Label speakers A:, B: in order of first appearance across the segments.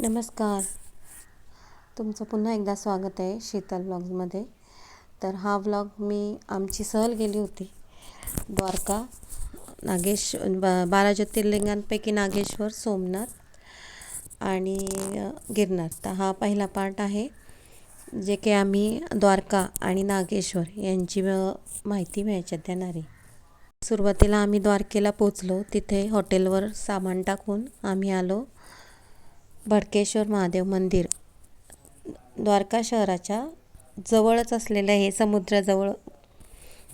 A: नमस्कार. तुमचं पुन्हा एकदा स्वागत आहे शीतल ब्लॉग्समध्ये. तर हा व्लॉग मी आमची सहल गेली होती. द्वारका नागेश बा बारा ज्योतिर्लिंगांपैकी नागेश्वर सोमनाथ आणि गिरनार. तर हा पहिला पार्ट आहे जे की आम्ही द्वारका आणि नागेश्वर यांची माहिती मिळायच्यात देणारी सुरुवातीला आम्ही द्वारकेला पोचलो तिथे हॉटेलवर सामान टाकून आम्ही आलो. भडकेश्वर महादेव मंदिर द्वारका शहराच्या जवळच असलेलं हे समुद्राजवळ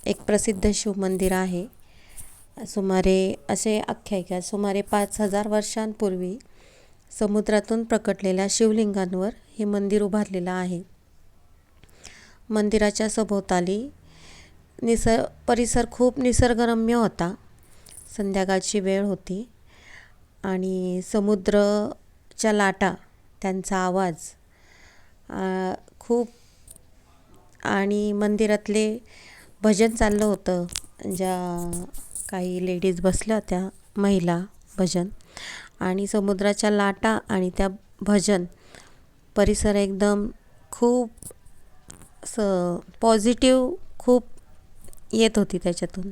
A: एक प्रसिद्ध शिवमंदिर आहे. सुमारे असे आख्यायिका सुमारे पाच हजार वर्षांपूर्वी समुद्रातून प्रकटलेल्या शिवलिंगांवर हे मंदिर उभारलेलं आहे. मंदिराच्या सभोवताली निसर परिसर खूप निसर्गरम्य होता. संध्याकाळची वेळ होती आणि समुद्र च्या लाटा त्यांचा आवाज खूप आणि मंदिरातले भजन चाललं होतं. ज्या काही लेडीज बसल्या होत्या महिला भजन आणि समुद्राच्या लाटा आणि त्या भजन परिसर एकदम खूप स पॉझिटिव्ह खूप येत होती त्याच्यातून.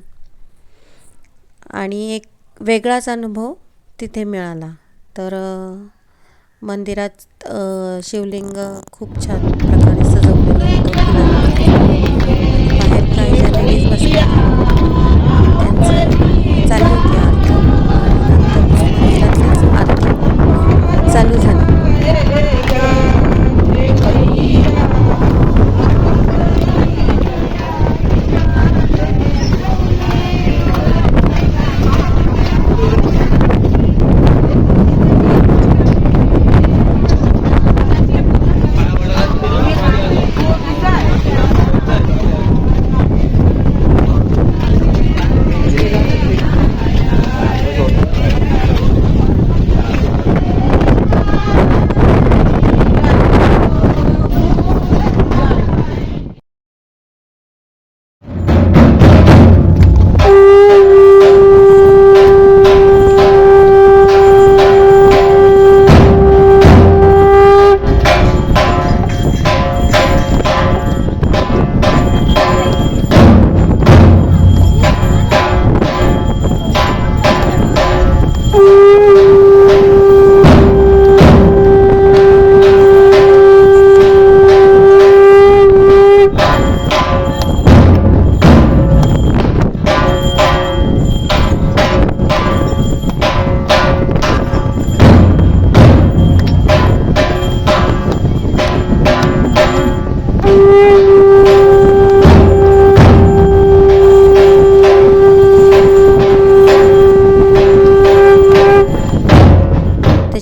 A: आणि एक वेगळाच अनुभव तिथे मिळाला. तर मंदिरात शिवलिंग खूप छान प्रकारे सजवलेलं होतं बाहेर काही ज्या बसल्या त्यांचं चालू होती आरती. नंतर मंदिरातलीच आरती चालू झाली.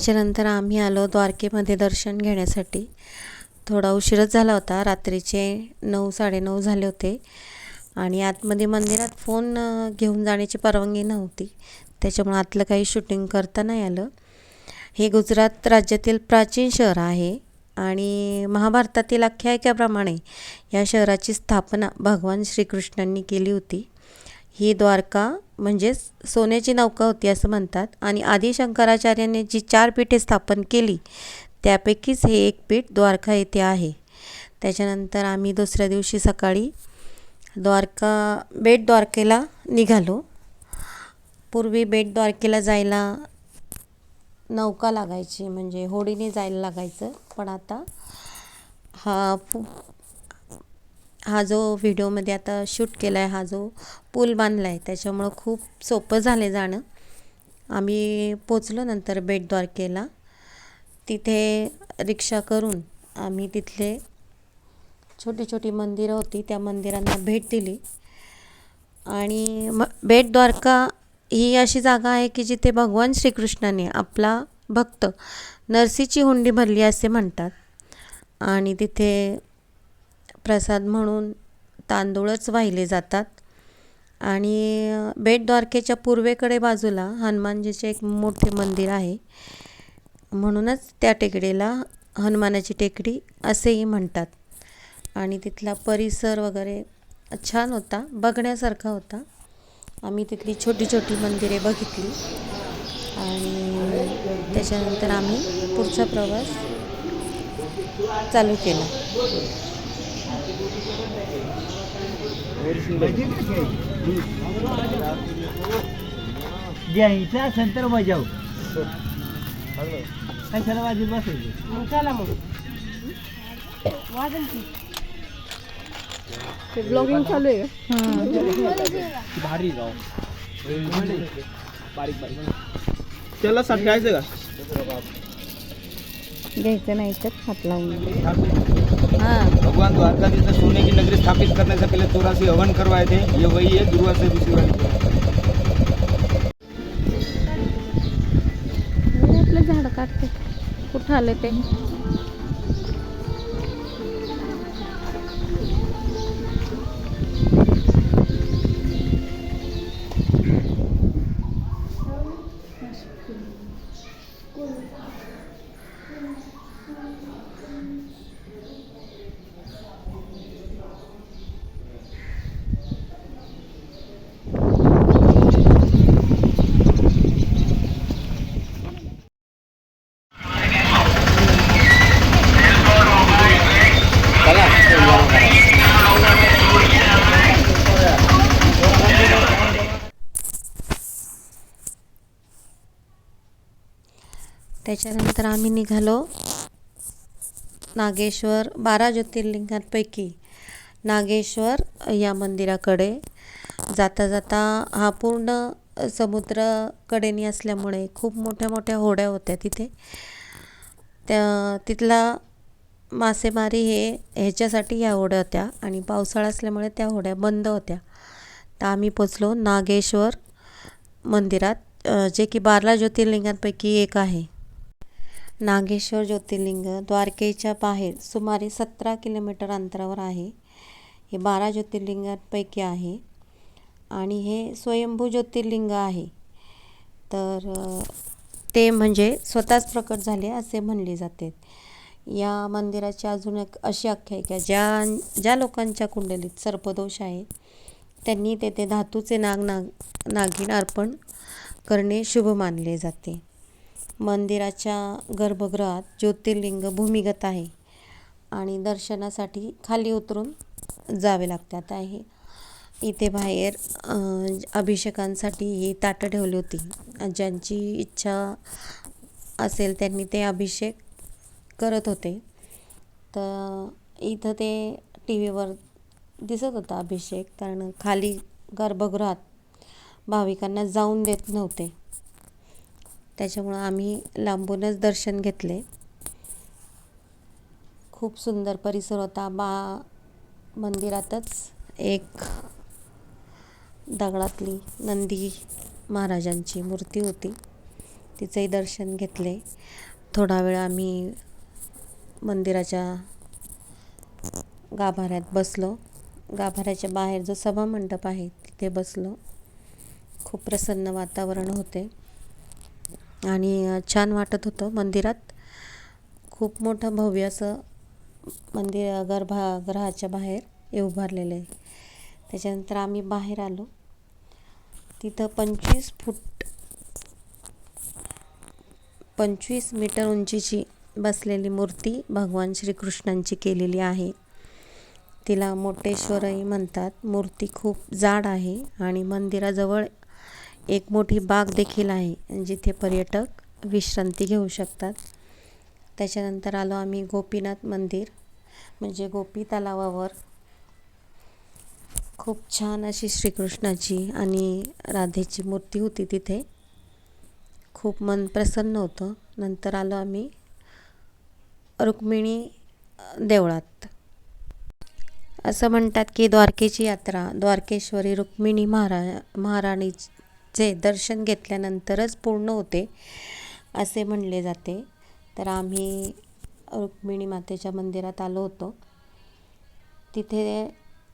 A: त्याच्यानंतर आम्ही आलो द्वारकेमध्ये दर्शन घेण्यासाठी. थोडा उशीरच झाला होता रात्रीचे नऊ साडेनऊ झाले होते. आणि आतमध्ये मंदिरात फोन घेऊन जाण्याची परवानगी नव्हती. त्याच्यामुळे आतलं काही शूटिंग करता नाही आलं. हे गुजरात राज्यातील प्राचीन शहर आहे आणि महाभारतातील आख्यायिकाप्रमाणे या शहराची स्थापना भगवान श्रीकृष्णांनी केली होती. ही द्वारका म्हणजेच सोन्याची नौका होती असं म्हणतात. आणि आदी शंकराचार्यांनी जी चार पीठे स्थापन केली त्यापैकीच हे एक पीठ द्वारका येथे आहे. त्याच्यानंतर आम्ही दुसऱ्या दिवशी सकाळी द्वारका बेट द्वारकेला निघालो. पूर्वी बेट द्वारकेला जायला नौका लागायची म्हणजे होडीने जायला लागायचं. पण आता हा हा जो व्हिडिओमध्ये आता शूट केला आहे हा जो पूल बांधला आहे त्याच्यामुळं खूप सोपं झालं जाणं. आम्ही पोचलो नंतर बेटद्वारकेला. तिथे रिक्षा करून आम्ही तिथले छोटी छोटी मंदिरं होती त्या मंदिरांना भेट दिली. आणि म बेटद्वारका ही अशी जागा आहे की जिथे भगवान श्रीकृष्णाने आपला भक्त नरसीची हुंडी भरली असे म्हणतात. आणि तिथे प्रसाद म्हणून तांदूळच वाहिले जातात. आणि बेटद्वारकेच्या पूर्वेकडे बाजूला हनुमानजीचे एक मोठे मंदिर आहे. म्हणूनच त्या टेकडीला हनुमानाची टेकडी असेही म्हणतात. आणि तिथला परिसर वगैरे छान होता बघण्यासारखा होता. आम्ही तिथली छोटी छोटी मंदिरे बघितली. आणि त्याच्यानंतर आम्ही पुढचा प्रवास चालू केला.
B: घ्यायचा असेल तर बजाव कशाला वाजत बसायचं
C: चला मग. वाजन की ब्लॉगिंग चालू आहे
B: भारी राव बारीक बारीक त्याला सटकायचं का
A: घ्यायचं नाही तर हात लावून
D: भगवान द्वारकाधीश ने सोने की नगरी स्थापित करने से पहले चौरासी हवन करवाए थे ये वही है दुर्वासा ऋषि वाली
A: आपलं झाड काढते. कुठं आले ते? त्याच्यानंतर आम्ही निघालो नागेश्वर बारा ज्योतिर्लिंगांपैकी. नागेश्वर या मंदिराकडे. जाता जाता हा पूर्ण समुद्रकडेनी असल्यामुळे खूप मोठ्या मोठ्या होड्या होत्या तिथे. त्या तिथला मासेमारी हे ह्याच्यासाठी ह्या होड्या होत्या आणि पावसाळा असल्यामुळे त्या होड्या बंद होत्या. तर आम्ही पोचलो नागेश्वर मंदिरात जे की बारा ज्योतिर्लिंगांपैकी एक आहे. नागेश्वर ज्योतिर्लिंग द्वारकेच्या बाहेर सुमारे सतरा किलोमीटर अंतरावर आहे. हे बारा ज्योतिर्लिंगांपैकी आहे आणि हे स्वयंभू ज्योतिर्लिंग आहे. तर ते म्हणजे स्वतःच प्रकट झाले असे म्हणले जाते. या मंदिराची अजून एक अशी आख्यायिका ज्या ज्या लोकांच्या कुंडलीत सर्पदोष आहे त्यांनी तेथे धातूचे नाग नाग नागिन अर्पण करणे शुभ मानले जाते. मंदिराच्या गर्भगृहात ज्योतिर्लिंग भूमिगत आहे आणि दर्शनासाठी खाली उतरून जावे लागतात आहे इथे बाहेर अभिषेकांसाठी ही ताटं ठेवली होती. ज्यांची इच्छा असेल त्यांनी ते अभिषेक करत होते. तर इथं ते टी व्हीवर दिसत होता अभिषेक कारण खाली गर्भगृहात भाविकांना जाऊन देत नव्हते. त्याच्यामुळं आम्ही लांबूनच दर्शन घेतले. खूप सुंदर परिसर होता. बा मंदिरातच एक दगडातली नंदी महाराजांची मूर्ती होती. तिचंही दर्शन घेतले. थोडा वेळ आम्ही मंदिराच्या गाभाऱ्यात बसलो. गाभाऱ्याच्या बाहेर जो सभामंडप आहे तिथे बसलो. खूप प्रसन्न वातावरण होते. आणि छान वाटत होतं मंदिरात. खूप मोठं भव्य असं मंदिर गर्भगृहाच्या बाहेर हे उभारलेलं आहे. त्याच्यानंतर आम्ही बाहेर आलो. तिथं पंचवीस फूट पंचवीस मीटर उंचीची बसलेली मूर्ती भगवान श्रीकृष्णांची केलेली आहे. तिला मोटेश्वरही म्हणतात. मूर्ती खूप जाड आहे आणि मंदिराजवळ एक मोठी बाग देखील आहे जिथे पर्यटक विश्रांती घेऊ शकतात. त्याच्यानंतर आलो आम्ही गोपीनाथ मंदिर म्हणजे गोपी तलावावर. खूप छान अशी श्रीकृष्णाची आणि राधेची मूर्ती होती तिथे. खूप मन प्रसन्न होतं. नंतर आलो आम्ही रुक्मिणी देवळात. असं म्हणतात की द्वारकेची यात्रा द्वारकेश्वरी रुक्मिणी महारा महाराणीची जे दर्शन घेतल्यानंतरच पूर्ण होते असे म्हणले जाते. तर आम्ही रुक्मिणी मातेच्या मंदिरात आलो होतो. तिथे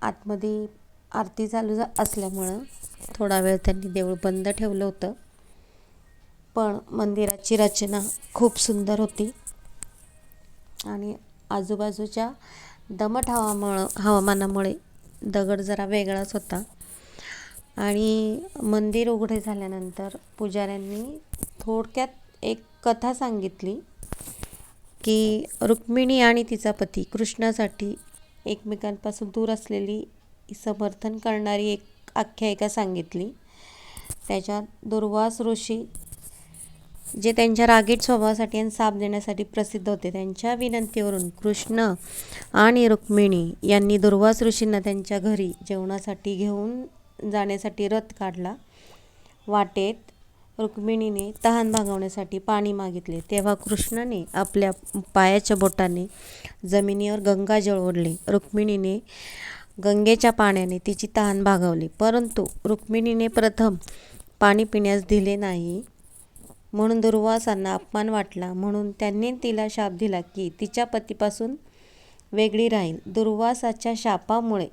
A: आतमध्ये आरती चालू जा असल्यामुळं थोडा वेळ त्यांनी देऊळ बंद ठेवलं होतं. पण मंदिराची रचना खूप सुंदर होती. आणि आजूबाजूच्या दमट हवामुळं हवामानामुळे दगड जरा वेगळाच होता. आणि मंदिर उघडे झाल्यानंतर पुजाऱ्यांनी थोडक्यात एक कथा सांगितली की रुक्मिणी आणि तिचा पती कृष्णासाठी एकमेकांपासून दूर असलेली समर्थन करणारी एक आख्यायिका सांगितली. त्याच्यात दुर्वास ऋषी जे त्यांच्या रागीट स्वभावासाठी आणि साप देण्यासाठी प्रसिद्ध होते त्यांच्या विनंतीवरून कृष्ण आणि रुक्मिणी यांनी दुर्वास ऋषींना त्यांच्या घरी जेवणासाठी घेऊन जाण्यासाठी रथ काढला. वाटेत रुक्मिणीने तहान भागवण्यासाठी पाणी मागितले. तेव्हा कृष्णाने आपल्या पायाच्या बोटाने जमिनीवर गंगाजळ ओढले. रुक्मिणीने गंगेच्या पाण्याने तिची तहान भागवली. परंतु रुक्मिणीने प्रथम पाणी पिण्यास दिले नाही म्हणून दुर्वासांना अपमान वाटला. म्हणून त्यांनी तिला शाप दिला की तिच्या पतीपासून वेगळी राहील. दुर्वासाच्या शापामुळे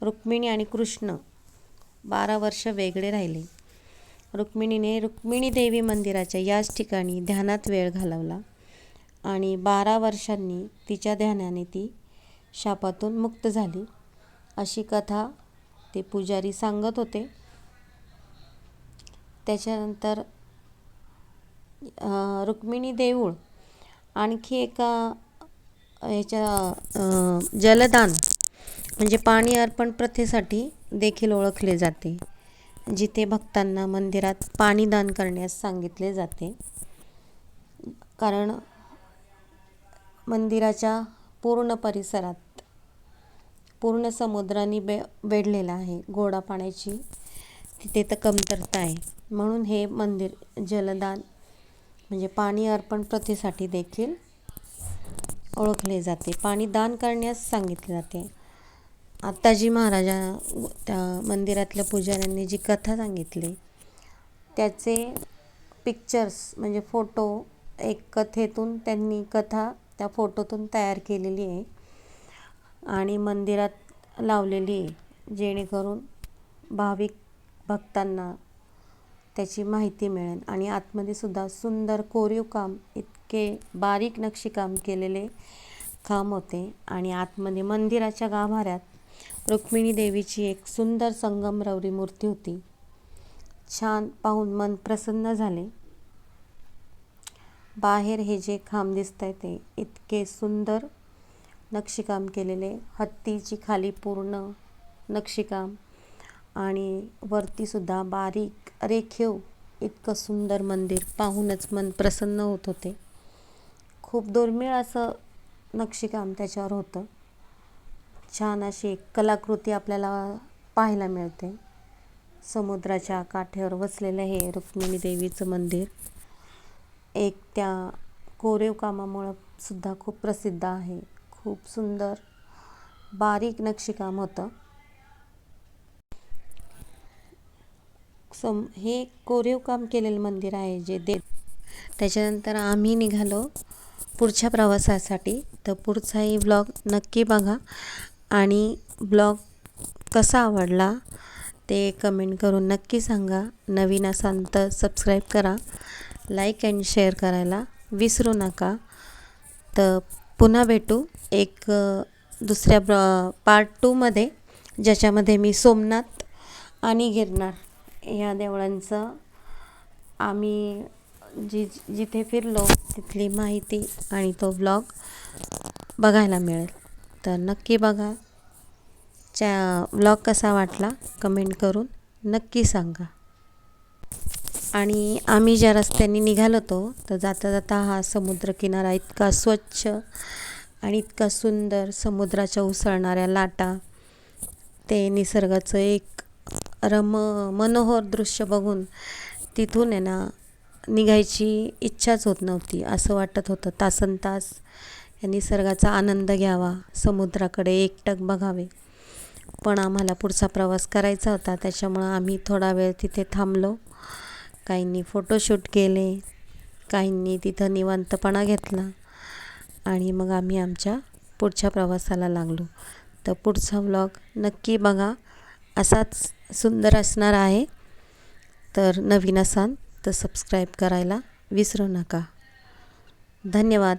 A: रुक्मिणी आणि कृष्ण बारा वर्ष वेगळे राहिले. रुक्मिणीने रुक्मिणी देवी मंदिराच्या याच ठिकाणी ध्यानात वेळ घालवला आणि बारा वर्षांनी तिच्या ध्यानाने ती शापातून मुक्त झाली. अशी कथा ते पुजारी सांगत होते. त्याच्यानंतर रुक्मिणी देऊळ आणखी एका ह्याच्या जलदान म्हणजे पाणी अर्पण प्रथेसाठी देखील ओळखले जाते जिथे भक्तांना मंदिरात पाणी दान करण्यास सांगितले जाते. कारण मंदिराच्या पूर्ण परिसरात पूर्ण समुद्राने बे वेढलेला आहे गोडा पाण्याची तिथे तर कमतरता आहे. म्हणून हे मंदिर जलदान म्हणजे पाणी अर्पण प्रथेसाठी देखील ओळखले जाते. पाणी दान करण्यास सांगितले जाते. आत्ताजी महाराजा त्या मंदिरातल्या पुजाऱ्यांनी जी कथा सांगितली त्याचे पिक्चर्स म्हणजे फोटो एक कथेतून त्यांनी कथा त्या फोटोतून तयार केलेली आहे आणि मंदिरात लावलेली आहे जेणेकरून भाविक भक्तांना त्याची माहिती मिळेल. आणि आतमध्ये सुद्धा सुंदर कोरीव काम इतके बारीक नक्षीकाम केलेले काम होते. आणि आतमध्ये मंदिराच्या गाभाऱ्यात रुक्मिणी देवीची एक सुंदर संगमरवरी मूर्ती होती. छान पाहून मन प्रसन्न झाले. बाहेर हे जे खांब दिसत आहे ते इतके सुंदर नक्षीकाम केलेले हत्तीची खाली पूर्ण नक्षीकाम आणि वरतीसुद्धा बारीक रेखीव इतकं सुंदर मंदिर पाहूनच मन प्रसन्न होत होते. खूप दुर्मिळ असं नक्षीकाम त्याच्यावर होतं. छान अशी कलाकृती आपल्याला पाहायला मिळते. समुद्राच्या काठेवर वसलेलं हे रुक्मिणी देवीचं मंदिर. एक त्या कोरीव कामामुळं सुद्धा खूप प्रसिद्ध आहे. खूप सुंदर बारीक नक्षीकाम होतं. सम हे कोरीव काम केलेलं मंदिर आहे जे दे त्याच्यानंतर आम्ही निघालो पुढच्या प्रवासासाठी. तर पुढचाही ब्लॉग नक्की बघा. आणि ब्लॉग कसा आवडला ते कमेंट करून नक्की सांगा. नवीन असाल तर सबस्क्राईब करा. लाईक अँड शेअर करायला विसरू नका. तर पुन्हा भेटू एक दुसऱ्या ब्र पार्ट टूमध्ये ज्याच्यामध्ये मी सोमनाथ आणि गिरनार या देवळांचं आम्ही जी जिथे फिरलो तिथली माहिती आणि तो ब्लॉग बघायला मिळेल. तर नक्की बघा. च्या ब्लॉग कसा वाटला कमेंट करून नक्की सांगा. आणि आम्ही ज्या रस्त्याने निघालो होतो तर जाता जाता हा समुद्रकिनारा इतका स्वच्छ आणि इतका सुंदर समुद्राच्या उसळणाऱ्या लाटा ते निसर्गाचं एक रम मनोहर दृश्य बघून तिथून आहे ना निघायची इच्छाच होत नव्हती. असं वाटत होतं तासन तास या निसर्गाचा आनंद घ्यावा. समुद्राकडे एकटक बघावे. पण आम्हाला पुढचा प्रवास करायचा होता. त्याच्यामुळं आम्ही थोडा वेळ तिथे थांबलो. काहींनी फोटोशूट केले. काहींनी तिथं निवांतपणा घेतला. आणि मग आम्ही आमच्या पुढच्या प्रवासाला लागलो. तर पुढचा व्लॉग नक्की बघा. असाच सुंदर असणार आहे. तर नवीन असाल तर सबस्क्राईब करायला विसरू नका. धन्यवाद.